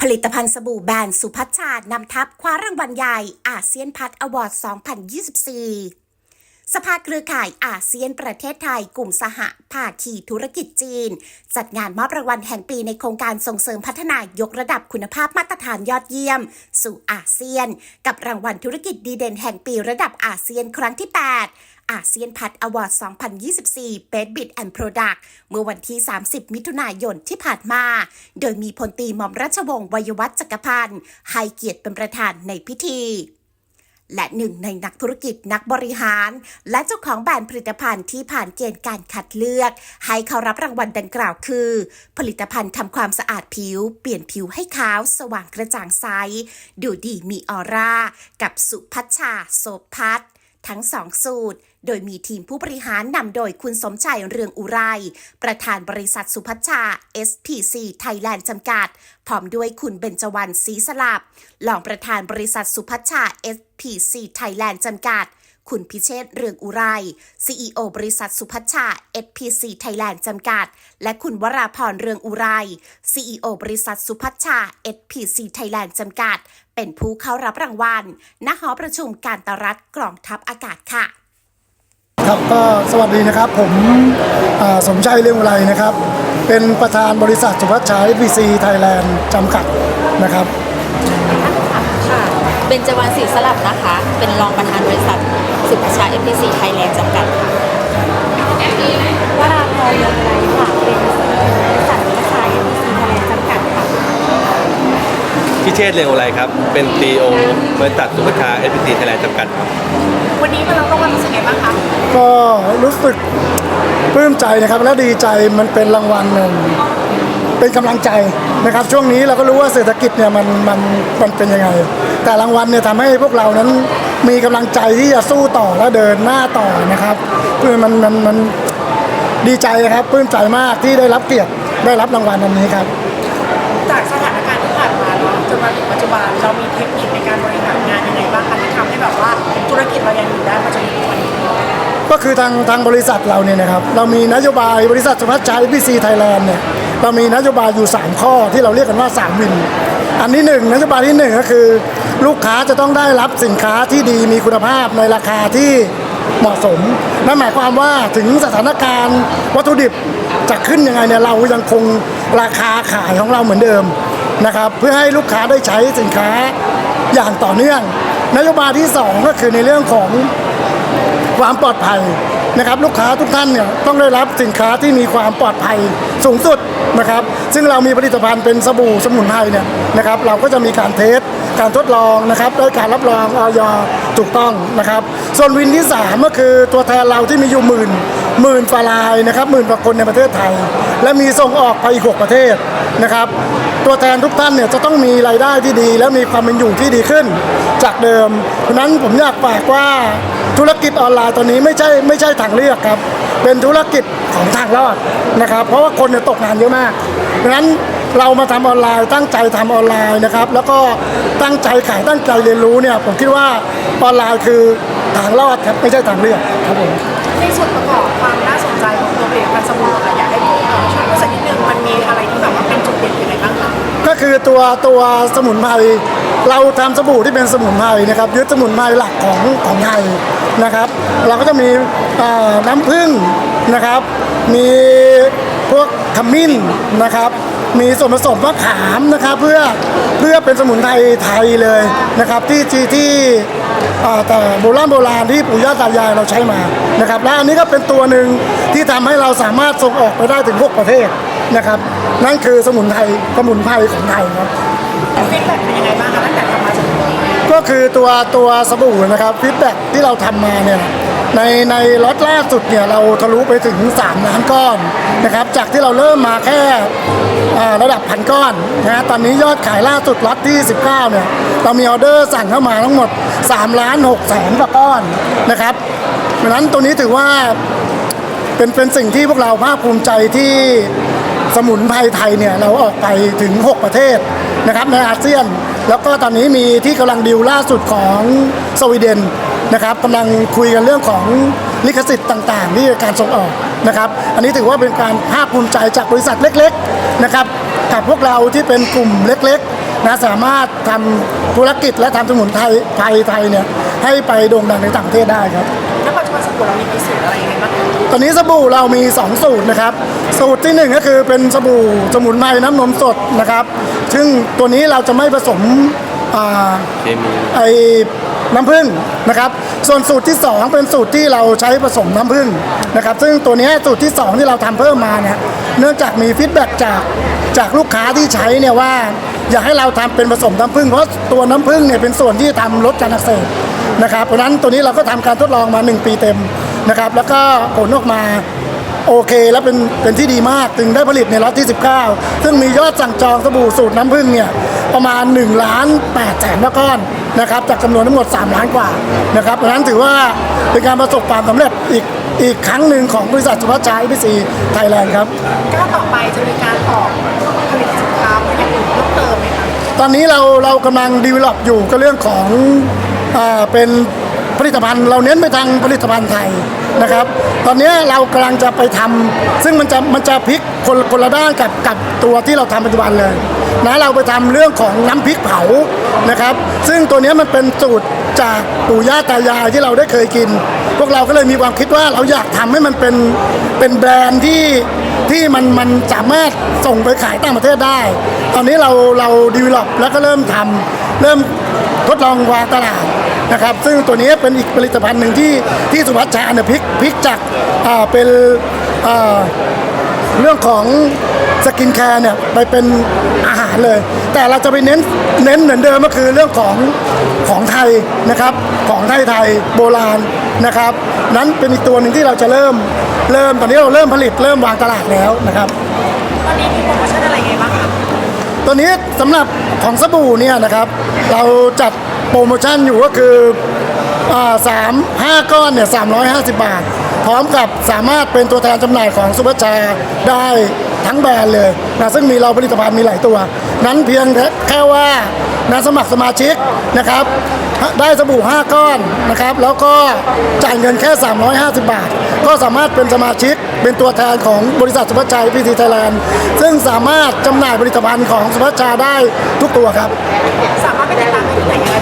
ผลิตภัณฑ์สบู่แบรนด์สุพัชชานำทัพคว้ารางวัลใหญ่อาเซียนพัทอวอร์ด 2024 สภาเครือข่ายอาเซียนประเทศไทยกลุ่มสหภาคีธุรกิจจีน จัดงานมอบรางวัลแห่งปีในโครงการส่งเสริมพัฒนายกระดับคุณภาพมาตรฐานยอดเยี่ยม สู่อาเซียน กับรางวัลธุรกิจดีเด่นแห่งปีระดับอาเซียนครั้งที่ 8 อาเซียนพัทอวอร์ด 2024 Best Bid and Product เมื่อวันที่ 30 มิถุนายนที่ผ่านมา โดยมีพลตีหม่อมราชวงศ์วัยวัฒน์จักรพันธ์ให้เกียรติเป็นประธานในพิธีและหนึ่งในนักธุรกิจนักบริหาร และเจ้าของแบรนด์ผลิตภัณฑ์ที่ผ่านเกณฑ์การคัดเลือก ให้เขารับรางวัลดังกล่าวคือ ผลิตภัณฑ์ทำความสะอาดผิว เปลี่ยนผิวให้ขาว สว่างกระจ่างใส ดูดีมีออร่า กับสุพัชชา โสพัฒ ทั้งสองสูตร โดยมีทีมผู้บริหารนำโดยคุณสมชัยเรืองอุไร ประธานบริษัทสุพัชชา SPC ไทยแลนด์จำกัด พร้อมด้วยคุณเบญจวรรณศรีสลับรองประธานบริษัทสุพัชชา SPC ไทยแลนด์จำกัด คุณพิเชษฐ์เรืองอุไร CEO บริษัทสุพัชชา SPC ไทยแลนด์จำกัด และคุณวราพรเรืองอุไร CEO บริษัทสุพัชชา SPC ไทยแลนด์จำกัด เป็นผู้เข้ารับรางวัล ณ หอประชุมการตรัฐกล่องทัพอากาศค่ะครับก็สวัสดีนะครับผมอ่าสมชัยเรืองอุไรนะครับ เป็นประธานบริษัทสุพัชชัย FBC Thailand จำกัดนะครับค่ะเบญจวรรณศรีสลับนะคะ เป็นรองประธานบริษัท สุภาชา FPC ไทยแลนด์จำกัดค่ะวราพรเรืองไรค่ะเป็นบริษัทวิชัยมีซีทะเลจำกัดค่ะ พิเชษฐ์เรียงอะไรครับ เป็นซีโอบริษัทสุภาชาเอสพีซีไทยแลนด์จำกัดครับ วันนี้มารับรางวัลรู้สึกไงบ้างคะก็รู้สึกปลื้มใจนะครับและดีใจมันเป็นรางวัลหนึ่งเป็นกำลังใจนะครับ ช่วงนี้เราก็รู้ว่าเศรษฐกิจเนี่ยมันมันมันเป็นยังไง แต่รางวัลเนี่ยทำให้พวกเรานั้น มีกำลังใจที่จะสู้ต่อและเดินหน้าต่อนะครับเพื่อมันมันมันดีใจครับปลื้มใจมากที่ได้รับเกียรติได้รับรางวัลอันนี้ครับ จากสถานการณ์ที่ผ่านมาเนาะจนมาถึงปัจจุบันเรามีเทคนิคในการบริหารงานยังไงบ้างคะที่ทำให้แบบว่าธุรกิจเรายังอยู่ได้มาจนถึงวันนี้ก็คือทางทางบริษัทเราเนี่ยนะครับ เรามีนโยบายบริษัทสุพัชชัยพีซีไทยแลนด์เนี่ย เรามีนโยบายอยู่ 3 ข้อที่เราเรียกกันว่า 3 วิน อันที่หนึ่งนโยบายที่หนึ่งก็คือ ลูกค้าจะต้องได้รับสินค้าที่ดีมีคุณภาพในราคาที่เหมาะสมนั่นหมายความว่าถึงสถานการณ์วัตถุดิบจะขึ้นยังไงเนี่ยเรายังคงราคาขายของเราเหมือนเดิมนะครับเพื่อให้ลูกค้าได้ใช้สินค้าอย่างต่อเนื่อง นโยบายที่สองก็คือในเรื่องของ ความปลอดภัยนะครับ ลูกค้าทุกท่านเนี่ยต้องได้รับสินค้าที่มีความปลอดภัยสูงสุดนะครับ ซึ่งเรามีผลิตภัณฑ์เป็นสบู่สมุนไพรเนี่ยนะครับ เราก็จะมีการเทสการทดลองนะครับได้การรับรองออยถูกต้องนะครับ ส่วนวินที่สามก็คือตัวแทนเราที่มีอยู่หมื่นหมื่นฟาลายนะครับหมื่นกว่าคนในประเทศไทย และมีส่งออกไปอีกหกประเทศนะครับ ตัวแทนทุกท่านเนี่ยจะต้องมีรายได้ที่ดี และมีความเป็นอยู่ที่ดีขึ้น จากเดิมเพราะนั้นผมอยากฝากว่า ธุรกิจออนไลน์ตอนนี้ไม่ใช่ไม่ใช่ทางเลือกครับ เป็นธุรกิจของทางรอดนะครับ เพราะว่าคนเนี่ยตกงานเยอะมากดังนั้นเรามาทำออนไลน์ตั้งใจทำออนไลน์นะครับ แล้วก็ตั้งใจขายตั้งใจเรียนรู้เนี่ยผมคิดว่าออนไลน์คือทางรอดครับไม่ใช่ทางเลือกครับผมในส่วนประกอบความน่าสนใจของตัวผลิตภัณฑ์สบู่ค่ะอยากให้พี่เอ่อช่วยพูดสักนิดนึงมันมีอะไรที่แบบว่าเป็นจุดเด่นยังไงบ้างคะก็คือตัวตัวสมุนไพรเราทำสบู่ที่เป็นสมุนไพรนะครับยึดสมุนไพรหลักของของไทย นะครับ เราก็จะมีน้ำผึ้งนะครับ มีพวกขมิ้นนะครับ มีส่วนผสมมะขามนะครับเพื่อเพื่อเป็นสมุนไพรไทยเลยนะครับ ที่ที่ที่าแต่โบราณโบราณที่ปู่ย่าตายายเราใช้มานะครับ และอันนี้ก็เป็นตัวหนึ่งที่ทำให้เราสามารถส่งออกไปได้ถึง6ประเทศนะครับ นั่นคือสมุนไพรสมุนไพรของไทยครับฟีดแบ็กเป็นยังไงบ้างคะตั้งแต่ทำมาจนถึงนี้ ก็คือตัวตัวสบู่นะครับฟีดแบ็กที่เราทำมาเนี่ยในในล็อตล่าสุดเนี่ยเราทะลุไปถึง 3 ล้านก้อนนะครับจากที่เราเริ่มมาแค่ระดับพันก้อนนะฮะตอนนี้ยอดขายล่าสุดล็อตที่ 19เนี่ยเรามีออเดอร์สั่งเข้ามาทั้งหมด3ล้าน6แสนกว่าก้อนนะครับดังนั้นตัวนี้ถือว่าเป็นเป็นสิ่งที่พวกเราภาคภูมิใจที่ สมุนไพรไทยเนี่ยเราออกไปถึง 6 ประเทศนะครับในอาเซียน แล้วก็ตอนนี้มีที่กำลังดิวล่าสุดของสวีเดนนะครับกำลังคุยกันเรื่องของลิขสิทธิ์ต่างๆที่การส่งออกนะครับ อันนี้ถือว่าเป็นการภาคภูมิใจจากบริษัทเล็กๆนะครับกับพวกเราที่เป็นกลุ่มเล็กๆนะสามารถทำธุรกิจและทำสมุนไพรไทยไทยเนี่ยให้ไปโด่งดังในต่างประเทศได้ครับณปัจจุบันสบู่เรามีกี่สูตรอะไรยังไงบ้างคะตอนนี้สบู่เรามี 2 สูตรนะครับ สูตรที่1ก็คือเป็นสบู่สมุนไพรน้ำนมสดนะครับ ซึ่งตัวนี้เราจะไม่ผสมอ่าเคมีไอ้น้ำผึ้งนะครับ ส่วนสูตรที่ 2 เป็นสูตรที่เราใช้ผสมน้ำผึ้งนะครับ ซึ่งตัวเนี้ยสูตรที่ 2 ที่เราทำเพิ่มมาเนี่ยเนื่องจากมีฟีดแบ็กจากจากลูกค้าที่ใช้เนี่ยว่า อยากให้เราทำเป็นผสมน้ำผึ้งเพราะตัวน้ำผึ้งเนี่ยเป็นส่วนที่ทำลดการอักเสบนะครับเพราะฉะนั้นตัวนี้เราก็ทำการทดลองมา 1 ปีเต็มนะครับ แล้วก็ผลออกมา โอเคแล้วเป็นเป็นที่ดีมากถึงได้ผลิตในล็อตที่ 19 ซึ่งมียอดสั่งจองสบู่สูตรน้ำผึ้งเนี่ยประมาณ1ล้าน8แสนก้อนนะครับจากจำนวนทั้งหมด 3 ล้านกว่านะครับเพราะฉะนั้นถือว่าเป็นการประสบความสำเร็จอีกอีกครั้งหนึ่งของบริษัทสุภาชัยพีซีไทยแลนด์ครับ ก้าวต่อไปจะมีการออกผลิตสินค้าเพื่ออย่างอื่นเพิ่มเติมไหมคะตอนนี้เราเรากำลังดีเวล็อปอยู่ก็เรื่องของอ่าเป็นผ ลิตภัณฑ์ เราเน้นไปทางผลิตภัณฑ์ไทยนะครับ ตอนนี้เรากำลังจะไปทำซึ่งมันจะมันจะพลิกคนคนละด้านกับกับตัวที่เราทำปัจจุบันเลยนะเราไปทำเรื่องของน้ำพริกเผานะครับ ซึ่งตัวนี้มันเป็นสูตรจากปู่ย่าตายายที่เราได้เคยกิน พวกเราก็เลยมีความคิดว่าเราอยากทำให้มันเป็นเป็นแบรนด์ที่ที่มันมันสามารถส่งไปขายต่างประเทศได้ ตอนนี้เราเราดีวล็อปแล้วก็เริ่มทำเริ่มทดลองวางตลาด นะครับซึ่งตัวนี้เป็นอีกผลิตภัณฑ์หนึ่งที่ที่สุวัชชาเนี่ยพลิกพลิกจากอ่าเป็นอ่าเรื่องของสกินแคร์เนี่ยไปเป็นอาหารเลย แต่เราจะไปเน้นเน้นเหมือนเดิมก็คือเรื่องของของไทยนะครับของไทยไทยโบราณนะครับ นั้นเป็นอีกตัวหนึ่งที่เราจะเริ่มเริ่มตอนนี้เราเริ่มผลิตเริ่มวางตลาดแล้วนะครับ ตอนนี้มีโปรโมชั่นอะไรไงบ้างคะ ตัวนี้สำหรับของสบู่เนี่ยนะครับ เราจัดโปรโมชั่นอยู่ก็คือสามห้าก้อนเนี่ยสามร้อยห้าสิบบาท พร้อมกับสามารถเป็นตัวแทนจำหน่ายของซุปเปอร์ชาได้ทั้งแบรนด์เลยนะซึ่งมีเราผลิตภัณฑ์มีหลายตัว นั้นเพียงแค่ว่า นะสมัครสมาชิกนะครับ ได้สบู่ 5 ก้อนนะครับ แล้วก็จ่ายเงินแค่ 350 บาท ก็สามารถเป็นสมาชิกเป็นตัวแทนของบริษัทสุภาชัยพีทีไทยแลนด์ซึ่งสามารถจำหน่ายผลิตภัณฑ์ของสุภาชาได้ทุกตัวครับ สามารถไปติดตามได้ที่ไหน